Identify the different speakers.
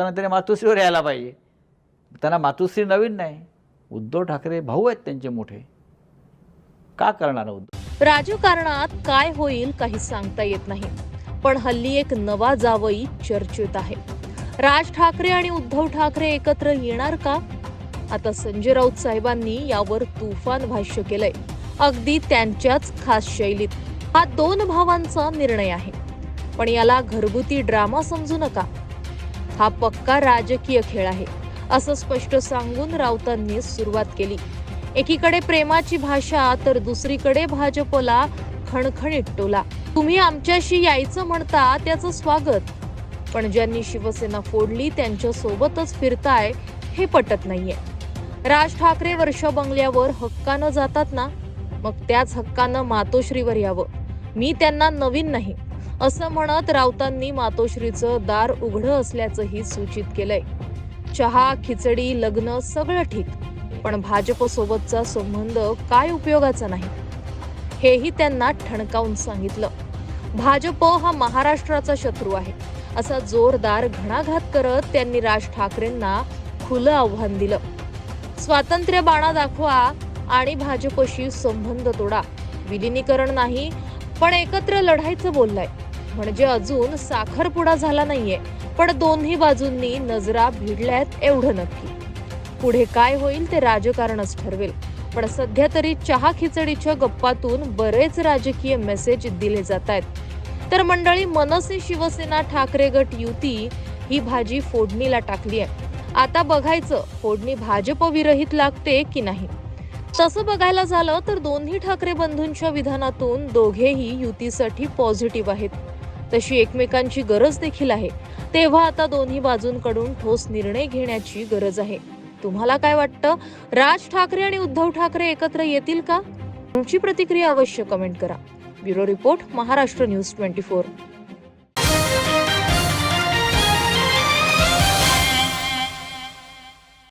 Speaker 1: हक्कानं त्याने मातोश्रीवर यायला पाहिजे. त्यांना मातोश्री नवीन नाही. उद्धव ठाकरे भाऊ आहेत त्यांचे मोठे. का करणार उद्धव?
Speaker 2: राजकारणात काय होईल काही सांगता येत नाही. पण हल्ली एक नवा जावई चर्चेत आहे. राज ठाकरे आणि उद्धव ठाकरे एकत्र येणार का? आता संजय राऊत साहेबांनी यावर तुफान भाष्य केलंय. अगदी त्यांच्याच खास शैलीत. हा दोन भावांचा निर्णय आहे. पण याला घरगुती ड्रामा समजू नका. हा पक्का राजकीय खेळ आहे असं स्पष्ट सांगून राऊतांनी सुरुवात केली. एकीकडे प्रेमाची भाषा तर दुसरीकडे भाजपला खणखणीत टोला. तुम्ही आमच्याशी यायचं म्हणता त्याचं स्वागत. पण ज्यांनी शिवसेना फोडली त्यांच्या सोबतच फिरताय हे पटत नाहीये. राज ठाकरे वर्ष बंगल्यावर हक्कानं जातात ना? मग त्याच हक्कानं मातोश्रीवर यावं. मी त्यांना नवीन नाही. असं म्हणत राऊतांनी मातोश्रीचं दार उघडं असल्याचंही सूचित केलंय. चहा खिचडी लग्न सगळं ठीक पण भाजप सोबतचा संबंध काय उपयोगाचा नाही? हेही त्यांना ठणकावून सांगितलं. भाजप हा महाराष्ट्राचा शत्रू आहे असा जोरदार घणाघात करत त्यांनी राज ठाकरेंना खुलं आव्हान दिलं. स्वातंत्र्य बाणा दाखवा आणि भाजपशी संबंध तोडा. विलिनीकरण नाही पण एकत्र लढायचं बोललाय. म्हणजे अजून साखरपुडा झाला नाहीये पण दोन्ही बाजूंनी नजरा भिडल्यात एवढं नक्की. पुढे काय होईल ते राजकारणच ठरवेल पण सध्या तरी चहा खिचडीच्या गप्पातून बरेच राजकीय मेसेज दिले जात आहेत तर मंडळी मनसे शिवसेना ठाकरे गट युती ही भाजी फोडणीला टाकली आहे आता बघायचं फोडणी भाजप विरहित लागते की नाही? तसं बघायला झालं तर दोन्ही ठाकरे बंधूंच्या विधानातून दोघेही युतीसाठी पॉझिटिव्ह आहेत. तशी एकमेकांची गरज देखील आहे. तेव्हा आता दोन्ही बाजूंकडून ठोस निर्णय घेण्याची गरज आहे. तुम्हाला काय वाटतं? राज ठाकरे आणि उद्धव ठाकरे एकत्र येतील का? तुमची प्रतिक्रिया अवश्य कमेंट करा. Bureau report Maharashtra news twenty four.